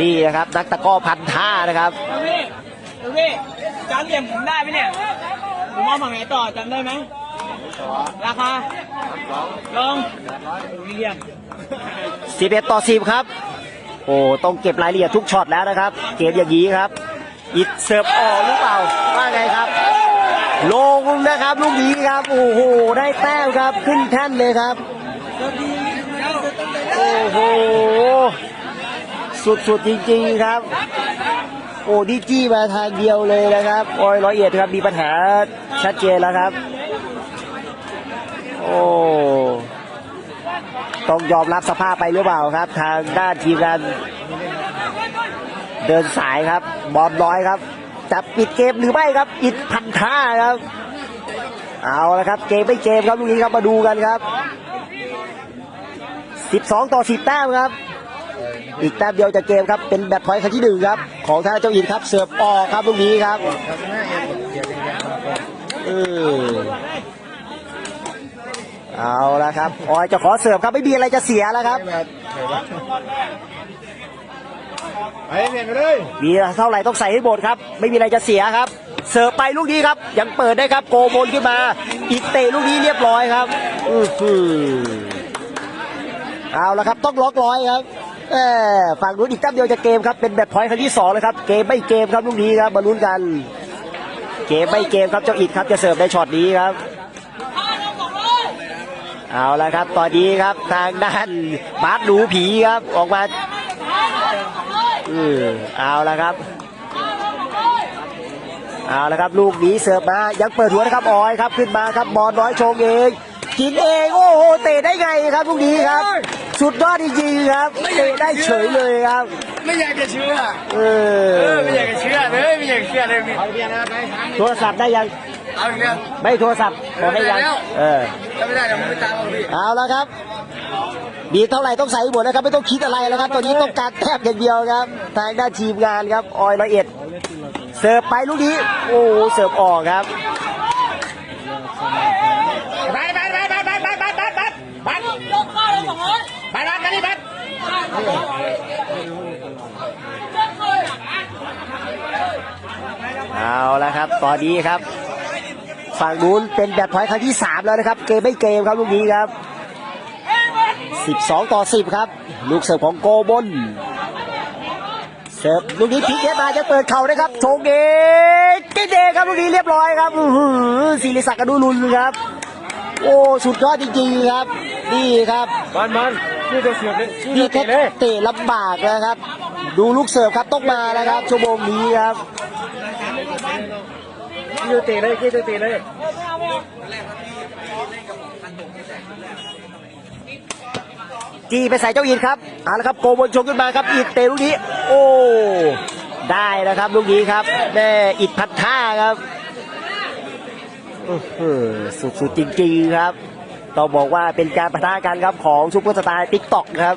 นี่นะครับ นักตะกร้อพันท่านะครับดูพี่ดูพี่จำเหลี่ยมผมได้ไหมเนี่ยผมมองฝั่งไหนต่อจำได้ไหมราคาลองเรียม11ต่อ10ครับ โอ้ต้องเก็บรายละเอียดทุกช็อตแล้วนะครับ เกมอย่างนี้ครับ อิดเสิร์ฟออกหรือเปล่าว่าไงครับ ลงนะครับลูกนี้ครับ โอ้โห ได้แต้มครับ ขึ้นแท่นเลยครับ โอ้โห สุดๆจริงๆครับ โอ้ดิจี้มาทางเดียวเลยนะครับโอ้ยร้อยเอ็ดครับมีปัญหาชัดเจนแล้วครับ โอ้ต้องยอมรับสภาพไปหรือเปล่าครับ ทางด้านทีมงานเดินสายครับ บอลน้อยครับ จะปิดเกมหรือไม่ครับ อิดพันท่าครับ เอาละครับ เกมไม่เกมครับลูกนี้ครับมาดูกันครับ 12 ต่อ 10 แต้มครับ อีกแต้มเดียวจะเกมครับ เป็นแบตพอยต์ครั้งที่หนึ่งครับ ของทางเจ้าอินครับ เสิร์ฟออกครับลูกนี้ครับเออเอาละครับออยจะขอเสิร์ฟครับ ไม่มีอะไรจะเสียแล้วครับ ไปเปลี่ยนไปเลยมีเท่าไหร่ต้องใส่ให้หมดครับ ไม่มีอะไรจะเสียครับ เสิร์ฟไปลูกนี้ครับ ยังเปิดได้ครับ โกบนขึ้นมา อีกเตะลูกนี้เรียบร้อยครับ อือหือเอาละครับ ต้องล็อกร้อยครับแหม ฝั่งนู้นอีกแต้มเดียวจะเกมครับเป็นแบบพอยต์ครั้งที่สองเลยครับเกมไม่เกมครับลูกนี้ครับมาลุ้นกัน เกมไม่เกมครับเจ้าอิดครับจะเสิร์ฟในช็อตนี้ครับเอาละครับตอนนี้ครับทางด้านบาสหนูผีครับออกมาเออเอาละครับเอาละครับลูกนี้เสิร์ฟมายังเปิดหัวนะครับออยครับขึ้นมาครับบอลน้อยโชงเองกินเองโอ้โหเตะได้ไงครับลูกนี้ครับ สุดยอดจริงๆครับเตะได้เฉยเลยครับ ไม่อยากจะเชื่อ เอเอออไม่อยากจะเชื่อเลยไม่อยากจะเชื่อเลยเอาเปลี่ยนนะไปโทรศัพท์ได้ยังเอาอีกแล้วไม่โทรศัพท์ขอให้ยังได้แล้วเออถ้าไม่ได้เดี๋ยวผมไปตามเอาพี่เอาละครับมีเท่าไหร่ต้องใส่หมดนะครับไม่ต้องคิดอะไรแล้วครับตอนนี้ต้องการแทบอย่างเดียวครับทางด้านทีมงานครับออยละเอียดเสิร์ฟไปลูกนี้โอ้โหเสิร์ฟออกครับ เอาละครับ ตอนนี้ครับ ฝั่งนู้นเป็นแบบพอยครั้งที่3แล้วนะครับ เกมไม่เกมครับลูกนี้ครับ 12 ต่อ 10 ครับ ลูกเสิร์ฟของโกบนเสิร์ฟลูกนี้พลิกเอมาจะเปิดเข่านะครับโชงเดชเกเดครับลูกนี้เรียบร้อยครับศิริศักดิ์อนุรุณครับ โอ้ สุดยอดจริงๆครับ นี่ครับมันมัน ชื่อตัวเสือกเลยชื่อนี่ตัวแค่เตะเลยเตะลำบากนะครับ ดูลูกเสิร์ฟครับต้องมาแล้วครับชั่วโมงนี้ครับชื่อตัวเตะเลยชื่อตัวเตะเลยจีไปใส่เจ้าอินครับเอาละครับโกบนชงขึ้นมาครับอิดเตะลูกนี้ โอ้ได้นะครับลูกนี้ครับแม่อิดพัดท่าครับอื้อหือสุดๆจริงๆครับ ต้องบอกว่าเป็นการประทะกันครับของซุปเปอร์สตาร์ติ๊กต็อกครับ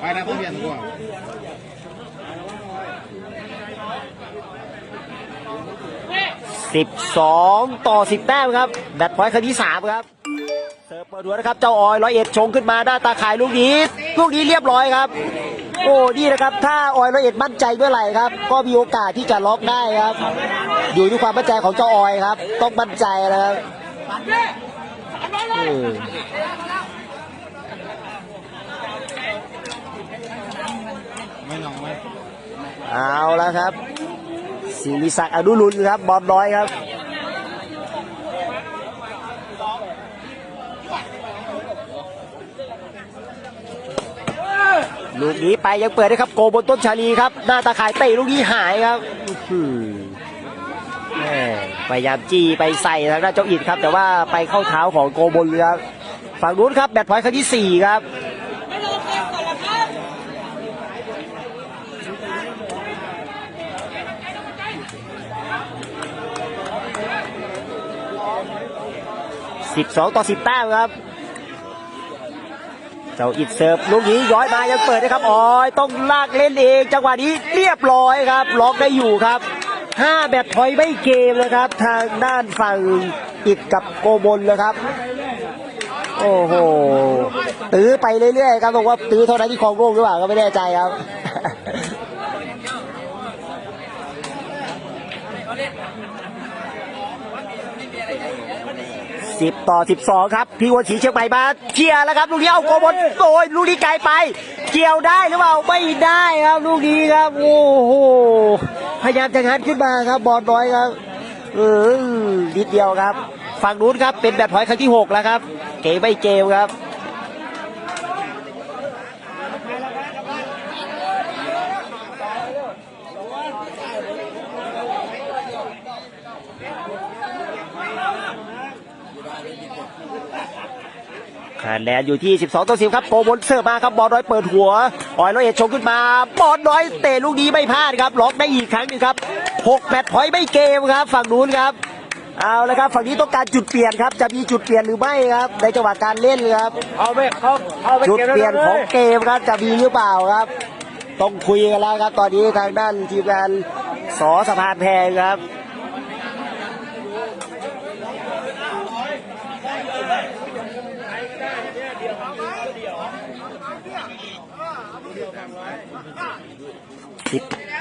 ไปนะผมเปลี่ยนตัว12ต่อ10แต้มครับแบตพอยต์ครั้งที่3ครับเสิร์ฟเปิดหัวนะครับเจ้าออยร้อยเอ็ดชงขึ้นมาหน้าตาขายลูกนี้ลูกนี้เรียบร้อยครับ โอ้นี่นะครับ ถ้าออยร้อยเอ็ดมั่นใจเมื่อไหร่ครับ ก็มีโอกาสที่จะล็อกได้ครับ อยู่ที่ความมั่นใจของเจ้าออยครับ ต้องมั่นใจนะครับอืมเอาแล้วครับศิริศักดิ์อนุรุณครับ บอลน้อยครับ ลูกนี้ไปยังเปิดได้ครับโกบนต้นชาลีครับ หน้าตาข่ายเตะลูกนี้หายครับพยายามจี้ไปใส่ทางด้านเจ้าอิดครับ แต่ว่าไปเข้าเท้าของโกบนเลยครับฝั่งนู้นครับแบตพอยต์ครั้งที่สี่ครับ12ต่อ10แต้มครับ เจ้าอิดเสิร์ฟลูกนี้ย้อยมายังเปิดนะครับอ๋อยต้องลากเล่นเอง จังหวะนี้เรียบร้อยครับ ล็อกได้อยู่ครับ5แบบถอยไม่เกมเลยครับ ทางด้านฝั่งอิดกับโกบนเลยครับโอ้โอ้โหตื้อไปเรื่อยๆครับบอกว่าตื้อเท่านั้นที่ครองโลกหรือเปล่าก็ไม่แน่ใจครับ สิบต่อสิบสองครับ พี่วันศรีเชียงใหม่มาเคลียร์แล้วครับ ลูกนี้เอาโกบอลโอ้ยลูกนี้ไกลไป เกี่ยวได้หรือเปล่าไม่ได้ครับลูกนี้ครับ โอ้โหพยายามจะงัดขึ้นมาครับบอลน้อยครับเออนิดเดียวครับ ฝั่งนู้นครับเป็นแบบถอยครั้งที่หกแล้วครับ เกมไม่เกมครับ คะแนนอยู่ที่ 12 ต่อ 10 ครับโกบนเสิร์ฟมาครับบอลน้อยเปิดหัวออยร้อยเอ็ดชงขึ้นมา บอลน้อยเตะลูกนี้ไม่พลาดครับล็อกได้อีกครั้งหนึงครับ6แมตช์พอยต์ไม่เกมครับ ฝั่งนู้นครับ เอาละครับ ฝั่งนี้ต้องการจุดเปลี่ยนครับ จะมีจุดเปลี่ยนหรือไม่ครับ ในจังหวะการเล่นครับเอาไปเขาเอาไปจุดเก็บเปลี่ยนของเกมครับจะมีหรือเปล่าครับ ต้องคุยกันแล้วครับ ตอนนี้ทางด้านทีมงานสอสะพานแพงครับ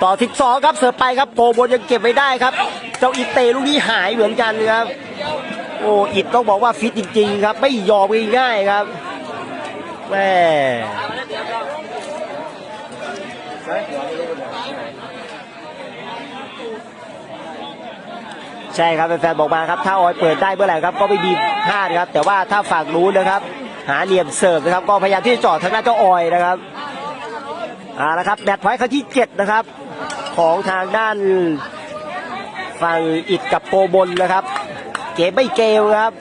ต่อสิบสองครับเสิร์ฟไปครับโกบนยังเก็บไว้ได้ครับ เจ้าอิเตลูกนี้หายเหมือนกันครับ โอ้อิดต้องบอกว่าฟิตจริง ๆ ครับ ไม่ยอมง่ายๆครับแม่ใช่ครับแฟนๆบอกมาครับ ถ้าออยเปิดได้เมื่อไหร่ครับก็ไม่มีพลาดครับ แต่ว่าถ้าฝั่งนู้นนะครับ หาเหลี่ยมเสิร์ฟนะครับ ก็พยายามที่จะจอดทางหน้าเจ้าออยนะครับอ่านะครับแบตพอยต์ครั้งที่เจ็ดนะครับ ของทางด้านฝั่งอิดกับโปบนนะครับ เก๋ไม่เกลครับ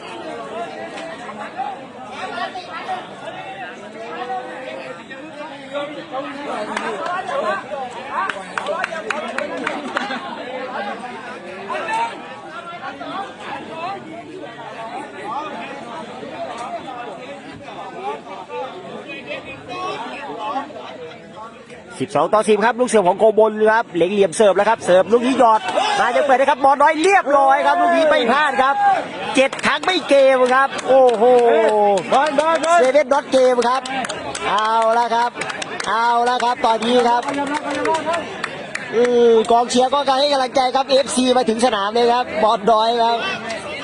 12 ต่อ 10 ครับ ลูกเสิร์ฟของโกบนครับเหล็งเหลี่ยมเสิร์ฟแล้วครับ เสิร์ฟลูกนี้หยอด มาจะเปิดนะครับบอลน้อยเรียบร้อยครับ ลูกนี้ไม่พลาดครับเจ็ดครั้งไม่เกมครับ โอ้โหบอลบอลบอลเซเว่นดอทเกมครับ เอาละครับ เอาละครับ ตอนนี้ครับอือกองเชียร์ก็การให้กำลังใจครับ FC มาถึงสนามเลยครับ บอลน้อยครับ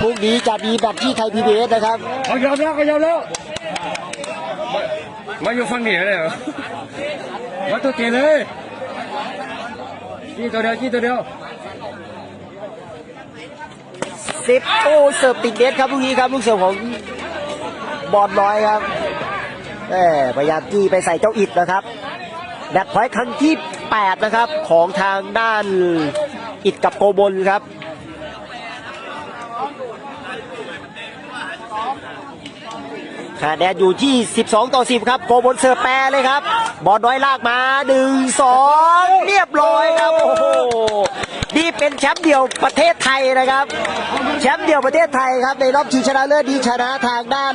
พรุ่งนี้จะมีแบตที่ไทยพีบีเอสนะครับเขายอมแล้วเขายอมแล้วมาอยู่ฝั่งนี้เลยเหรอ มาตัวเตะเลยกี่ตัวเดียวกี่ตัวเดียวสิบโอ้เสิร์ฟติดเน็ตครับลูกนี้ครับลูกเสิร์ฟของบอลน้อยครับแหมพยายามจี้ไปใส่เจ้าอิดนะครับแบตพอยต์ครั้งที่ 8 นะครับ ของทางด้านอิดกับโกบนครับ คะแนนอยู่ที่ 12 ต่อ 10 ครับโกบนเสิร์แปรเลยครับ บอลน้อยลากมา 1 2 เรียบร้อยครับ โอ้โห นี่เป็นแชมป์เดี่ยวประเทศไทยนะครับ แชมป์เดี่ยวประเทศไทยครับ ในรอบชิงชนะเลิศดีชนะทางด้าน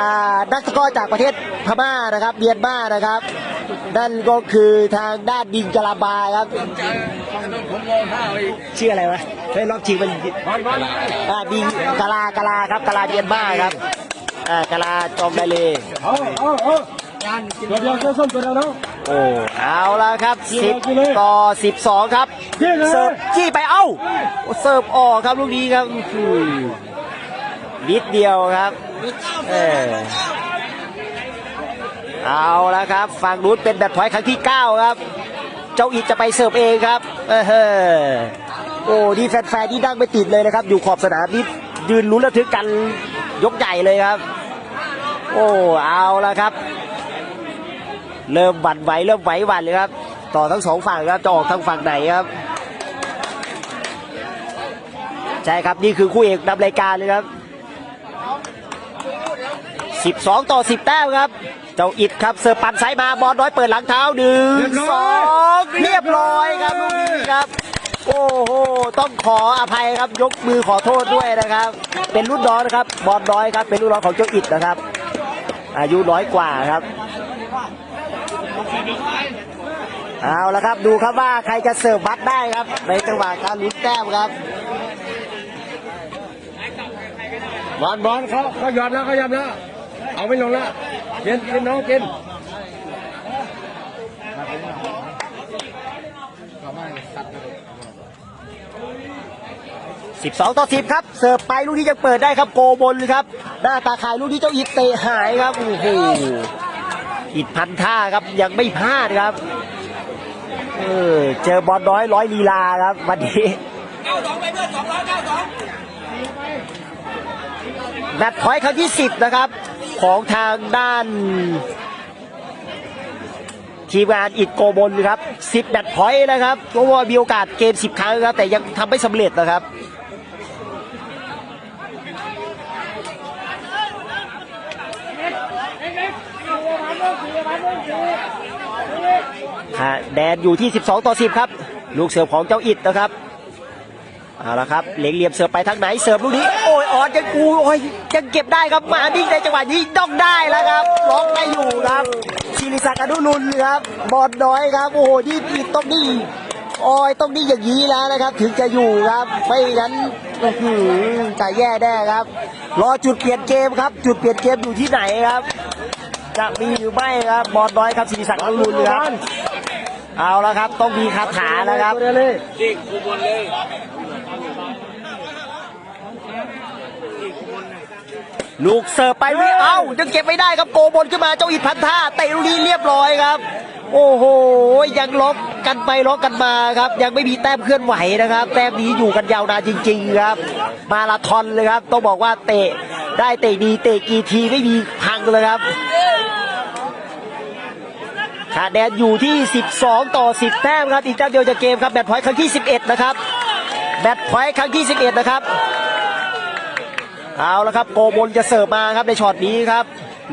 อ่านักตะกร้อจากประเทศพม่านะครับเมียนมานะครับนั่นก็คือทางด้านดิงกะลาบาครับชื่ออะไรวะเฮ้ยรอบชิงมันบอลบอลอ่าดิงกะลากะลาครับกะลาเมียนมาครับ อ่ากะลาจองไดเลยเอาเอาเอาตัวเดียวเสื้อส้มตัวเดียวเนาะ โอ้เอาละครับยิงเลย10ต่อ12ครับยิงเลย เสิร์ฟจี้ไปเอ้าโอ้เสิร์ฟออกครับลูกนี้ครับอื้อหือนิดเดียวครับเออเอาละครับฝั่งนู้นเป็นแบตพอยต์ครั้งที่9ครับ เจ้าอิดจะไปเสิร์ฟเองครับเออเฮ้อโอ้ดีแฟนๆที่ดังไม่ติดเลยนะครับ อยู่ขอบสนามนี่ยืนลุ้นระทึกกันยกใหญ่เลยครับโอ้เอาละครับ เริ่มหวั่นไหวเริ่มไหวหวั่นเลยครับ ต่อทั้งสองฝั่งครับจะออกทางฝั่งไหนครับ ใช่ครับนี่คือคู่เอกนำรายการเลยครับ12 ต่อ 10 แต้มครับ เจ้าอิดครับเสิร์ฟปั่นซ้ายมาบอลน้อยเปิดหลังเท้าหนึ่งสองเรียบร้อยครับลูกนี้ครับ โอ้โหต้องขออภัยครับยกมือขอโทษด้วยนะครับ เป็นรุ่นน้องนะครับบอลน้อยครับเป็นรุ่นน้องของเจ้าอิดนะครับ อายุร้อยกว่าครับ เอาละครับดูครับว่าใครจะเสิร์ฟบัตรได้ครับ ในจังหวะการลุ้นแต้มครับบอลบอลเขาเขายอมแล้วเขายอมแล้วเอาไม่ลงแล้วเย็นกินน้องกิน 12 ต่อ 10 ครับ เสิร์ฟไปลูกนี้ยังเปิดได้ครับโกบนครับ หน้าตาขายลูกนี้เจ้าอิดเตะหายครับโอ้โหอิดพันท่าครับยังไม่พลาดครับเออเจอบอลน้อยร้อยลีลาครับวันนี้แมตช์พอยต์ครั้งที่ 10 นะครับ ของทางด้าน ทีมงานอิดโกบนครับ 10แมตช์พอยต์นะครับเพราะว่ามีโอกาสเกม 10 ครั้งครับ แต่ยังทำไม่สำเร็จนะครับ แดนอยู่ที่ 12 ต่อ 10 ครับ ลูกเสิร์ฟของเจ้าอิดนะครับเอาละครับเหล็งเหลี่ยมเสิร์ฟไปทางไหนเสิร์ฟลูกนี้โอ้ยออนยังกูโอ้ยยังเก็บได้ครับมาดิ้งในจังหวะนี้ต้องได้แล้วครับล็อกไม่อยู่ครับชิริศักดิ์อนุรุณครับบอลน้อยครับ โอ้โหนี่อิดต้องนี่โอ้ยต้องนี่อย่างนี้แล้วนะครับ ถึงจะอยู่ครับไม่งั้นอื้อหือจะแย่แน่ครับ รอจุดเปลี่ยนเกมครับ จุดเปลี่ยนเกมอยู่ที่ไหนครับ จะมีหรือไม่ครับบอลน้อยครับศิริศักดิ์อนุรุณครับ เอาแล้วครับ ต้องมีคาถาแล้วครับตัวเดียวเลยลูกเสิร์ฟไปวิเอ้ายังเก็บไม่ได้ครับโกบนขึ้นมาเจ้าอิดพันท่าเตะลูกนี้เรียบร้อยครับ โอ้โหยังล็อกกันไปล็อกกันมาครับ ยังไม่มีแต้มเคลื่อนไหวนะครับ แต้มนี้อยู่กันยาวนานจริง ๆ ครับ มาราธอนเลยครับ ต้องบอกว่าเตะได้เตะดีเตะกี่ทีไม่มีพังเลยครับ คะแนนอยู่ที่ 12 ต่อ 10 แต้มครับ อีกแต้มเดียวจะเกมครับแบตพอยต์ครั้งที่ 11 นะครับแบตพอยต์ครั้งที่ 11 นะครับ เอาละครับโกบนจะเสิร์ฟมาครับในช็อตนี้ครับ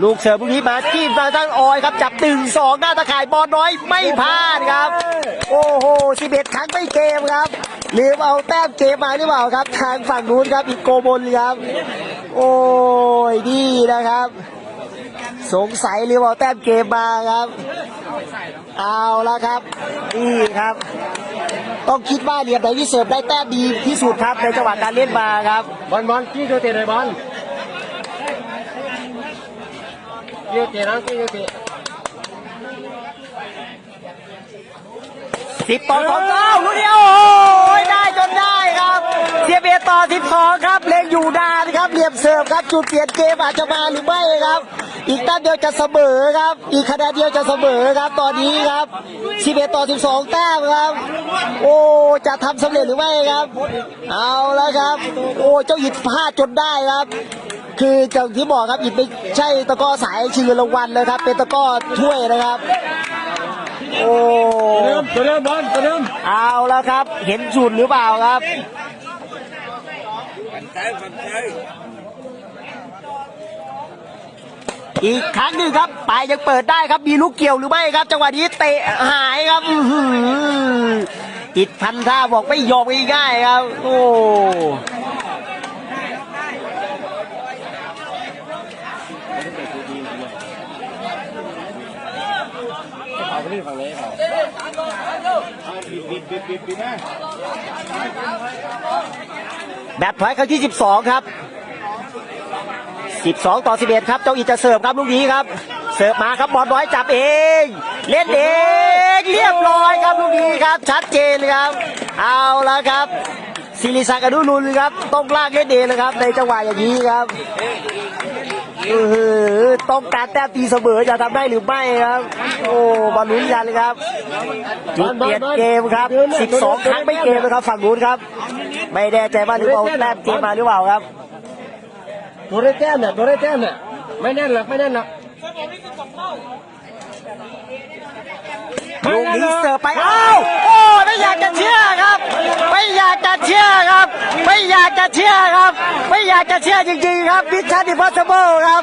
ลูกเสิร์ฟลูกนี้มาจิ้มมาตั้งออยครับ จับตึงสองหน้าตะข่ายบอลน้อยไม่พลาดครับ โอ้โห 11 ครั้งไม่เกมครับลืมเอาแต้มเกมมาหรือเปล่าครับ ทางฝั่งนู้นครับอีกโกบนครับ โอ้ยนี่นะครับ สงสัยลืมเอาแต้มเกมมาครับ เอาละครับนี่ครับ ต้องคิดว่าเหรียญไหนที่เสิร์ฟได้แต้มดีที่สุดครับในจังหวะการเล่นมาครับบอลบอลกี้ตัวเตะเลยบอลกี้ตัวเตะนะกี้ตัวเตะสิบต่อสองเก้าลูกเดียวโอ้ยได้จนได้ครับเสียเบียต่อสิบสองครับเล็งอยู่นานครับเหลี่ยมเสิร์ฟครับจุดเปลี่ยนเกมอาจจะมาหรือไม่ครับ อีกแต้มเดียวจะเสมอครับ อีกคะแนนเดียวจะเสมอครับ ตอนนี้ครับสิบเอ็ดต่อสิบสองแต้มครับ โอ้ จะทำสำเร็จหรือไม่ครับ เอาแล้วครับ โอ้ เจ้าอิดพลาดจนได้ครับ คืออย่างที่บอกครับอิดไม่ใช่ตะก้อสายชิงรางวัลเลยครับ เป็นตะก้อถ้วยนะครับ โอ้ตัวเดิมตัวเดิมบอลตัวเดิมเอาแล้วครับ เห็นจุดหรือเปล่าครับ อีกครั้งหนึ่งครับปลายยังเปิดได้ครับมีลูกเกี่ยวหรือไม่ครับจังหวะนี้เตะหายครับอื้อหืออิดพันท่าบอกไม่ยอมง่ายๆครับ โอ้เอาไปนี่ฝั่งนี้เอาบิดบิดบิดบิดบิดนะแบตพอยต์ครั้งที่ 12 ครับ 12 ต่อ 11 ครับ เจ้าอีจะเสิร์ฟครับลูกนี้ครับ เสิร์ฟมาครับบอลน้อยจับเอง เล่นเอง เรียบร้อยครับลูกนี้ครับ ชัดเจนเลยครับ เอาละครับศิริศักดิ์อนุรุณครับต้องลากเล่นเองเลยครับ ในจังหวะอย่างนี้ครับต้องการแต้มตีเสมอจะทำได้หรือไม่ครับ โอ้บอลลุ้นกันเลยครับจุดเปลี่ยนเกมครับ 12 ครั้งไม่เกมนะครับฝั่งนู้นครับ ไม่แน่ใจว่าหรือเอาแต้มเกมมาหรือเปล่าครับ โดนได้แต้มเนี่ยโดนได้แต้มเนี่ยไม่แน่นหรอกไม่แน่นหรอก ลูกนี้เสิร์ฟไปอ้าวโอ้ไม่อยากจะเชื่อครับ ไม่อยากจะเชื่อครับ ไม่อยากจะเชื่อครับ ไม่อยากจะเชื่อจริงๆครับมิชชั่นอิมพอสเบิลครับ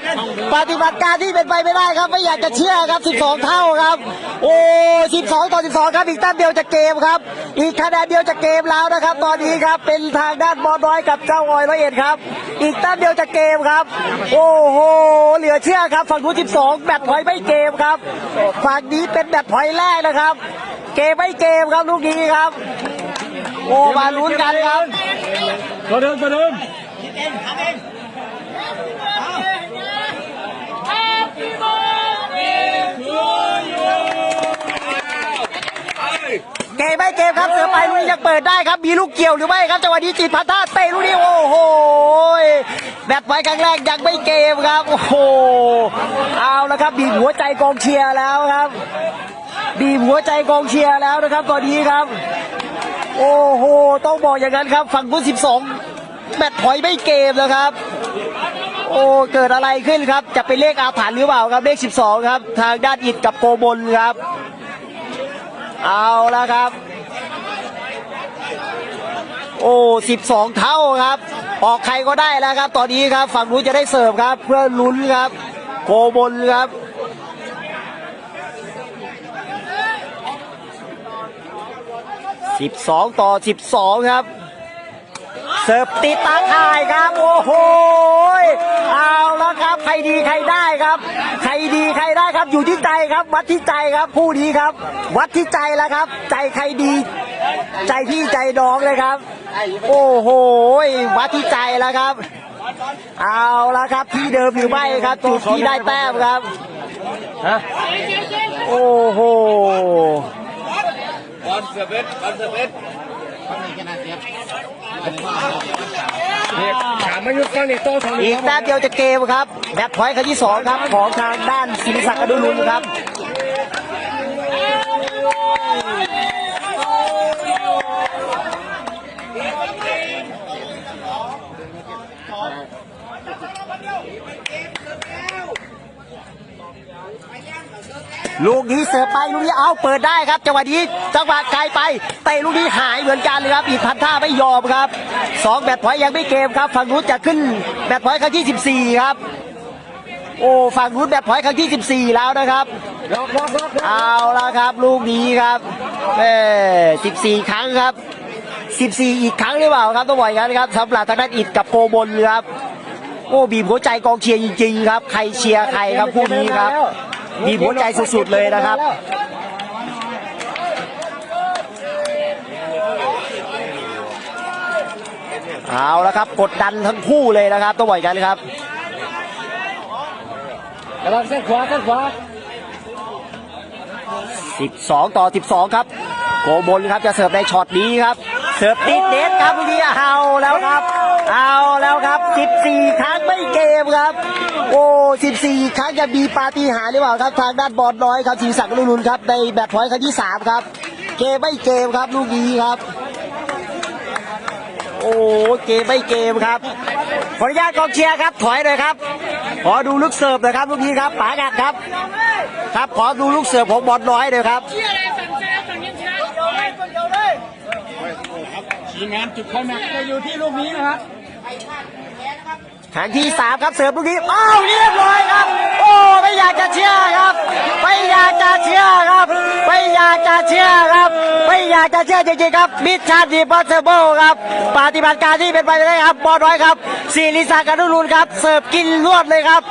ปฏิบัติการที่เป็นไปไม่ได้ครับ ไม่อยากจะเชื่อครับ 12 เท่าครับ โอ้12 ต่อ 12 ครับอีกแต้มเดียวจะเกมครับ อีกคะแนนเดียวจะเกมแล้วนะครับ ตอนนี้ครับเป็นทางด้านบอลน้อยกับเจ้าออยร้อยเอ็ดครับ อีกแต้มเดียวจะเกมครับ โอ้โหเหลือเชื่อครับฝั่งนู้น12 แบตพอยต์ไม่เกมครับฝั่งนี้เป็นแบตพอยต์แรกนะครับ เกมไม่เกมครับลูกนี้ครับ โอ้มาลุ้นกันครับตัวเดิมตัวเดิมเกมไม่เกมครับเสือไปลูกนี้ยังเปิดได้ครับ มีลูกเกี่ยวหรือไม่ครับจังหวะนี้จิตพัฒนาเตะลูกนี้โอ้โหแบบไว้ครั้งแรกยังไม่เกมครับ โอ้โห เอาแล้วครับบีบหัวใจกองเชียร์แล้วครับ บีบหัวใจกองเชียร์แล้วนะครับตอนนี้ครับ โอ้โห ต้องบอกอย่างนั้นครับ ฝั่งคุณ12แมตช์พอยไม่เกมนะครับ โอ้เกิดอะไรขึ้นครับ จะเป็นเลขอาถรรพ์หรือเปล่าครับเลข 12 ครับ ทางด้านอิดกับโกบนครับ เอาแล้วครับ โอ้12 เท่าครับ ออกใครก็ได้แล้วครับ ตอนนี้ครับ ฝั่งนู้นจะได้เสิร์ฟครับ เพื่อลุ้นครับ โกบนครับ 12 ต่อ 12 ครับ เสิร์ฟติดตาข่ายครับ โอ้โหยเอาแล้วครับ ใครดีใครได้ครับ ใครดีใครได้ครับ อยู่ที่ใจครับ วัดที่ใจครับ ผู้นี้ครับ วัดที่ใจแล้วครับ ใจใครดี ใจพี่ใจน้องเลยครับ โอ้โหยวัดที่ใจแล้วครับ เอาแล้วครับ ที่เดิมหรือไม่ครับ จุดที่ได้แต้มครับฮะโอ้โหบ อลเสือเบสบอลเสือเบสเนี่ยถามมายุทธ์ฟังนี่โต้ทองอีกแต้มเดียวจะเกมครับแบตพอยต์ครั้งที่สองครับของทางด้านศิริศักดิ์อดุลุนครับลูก ลูกนี้เสิร์ฟไปลูกนี้เอาเปิดได้ครับ จังหวะนี้จังหวะไกลไปเตะลูกนี้หายเหมือนกันเลยครับ อีกพันท่าไม่ยอมครับสองแบตพอยต์ยังไม่เกมครับ ฝั่งนู้นจะขึ้นแบตพอยต์ครั้งที่ 14 ครับ โอ้ฝั่งนู้นแบตพอยต์ครั้งที่ 14 แล้วนะครับเอาละครับลูกนี้ครับเอ14 ครั้งครับ 14 อีกครั้งหรือเปล่าครับต้องบอกอย่างนั้นครับสำหรับทางด้านอิดกับโกบนครับโอ้บีบหัวใจกองเชียร์จริงๆครับ ใครเชียร์ใครครับคู่นี้ครับ บีบหัวใจสุดๆเลยนะครับ เอาละครับกดดันทั้งคู่เลยนะครับต้องบอกอย่างนั้นครับระวังเส้นขวาเส้นขวา12 ต่อ 12 ครับ โกบนครับจะเสิร์ฟในช็อตนี้ครับ เสิร์ฟติดเน็ตครับลูกนี้เอาแล้วครับ เอาแล้วครับ 14 ครั้งไม่เกมครับ โอ้ 14 ครั้งจะมีปาฏิหาริย์หรือเปล่าครับ ทางด้านบอลน้อยครับทีศักลุลุนครับ ในแบตพอยต์ครั้งที่ 3 ครับ เกมไม่เกมครับ ลูกนี้ครับ โอ้เกมไม่เกมครับ ขออนุญาตกองเชียร์ครับ ถอยหน่อยครับ ขอดูลูกเสิร์ฟหน่อยครับลูกนี้ครับป๋ากัดครับ ครับขอดูลูกเสิร์ฟของบอลน้อยหน่อยครับ ทีมงานจุดไคลแม็กซ์จะอยู่ที่ลูกนี้นะครับครั้งที่สามครับเสิร์ฟลูกนี้อ้าวเรียบร้อยครับ โอ้ไม่อยากจะเชื่อครับไม่อยากจะเชื่อครับไม่อยากจะเชื่อครับไม่อยากจะเชื่อจริงๆครับมิชชั่นดีพอสเซเบิลครับปฏิบัติการที่เป็นไปได้ครับบอลน้อยครับศิริศักดิ์อนุรุณครับเสิร์ฟกินรวดเลยครับ